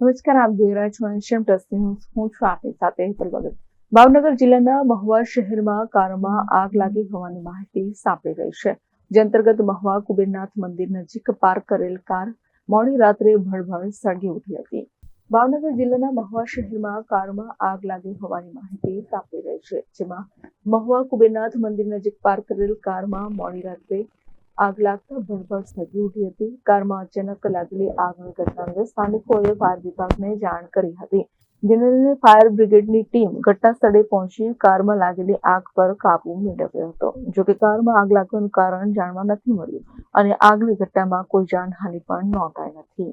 નમસ્કાર, આપ જોઈ રહ્યા છો એશિયન પ્લસ હું છું આપની સાથે હેતલ ભગત. ભાવનગર જિલ્લાના મહુવા શહેરમાં કારમાં આગ લાગી હોવાની માહિતી સાંપડી રહી છે. જે અંતર્ગત મહુવા કુબેરનાથ મંદિર નજીક પાર્ક કરેલ કાર મોડી રાત્રે ભળભળ સળગી ઉઠી હતી. ભાવનગર જિલ્લાના મહુવા શહેરમાં કારમાં આગ લાગી હોવાની માહિતી સાંપડી રહી છે, જેમાં મહુવા કુબેરનાથ મંદિર નજીક પાર્ક કરેલ કારમાં મોડી રાત્રે આગ લાગતા ભડભડ સળગી ઉઠી હતી. કારમાં અચાનક લાગેલી આગની ઘટના અંગે સ્થાનિકોએ ફાયર વિભાગને જાણ કરી હતી. જેને લઈને ફાયર બ્રિગેડની ટીમ ઘટના સ્થળે પહોંચી કારમાં લાગેલી આગ પર કાબુ મેળવ્યો હતો. જો કે કારમાં આગ લાગવાનું કારણ જાણવા નથી મળ્યું અને આગની ઘટનામાં કોઈ જાનહાનિ પણ નોંધાઈ નથી.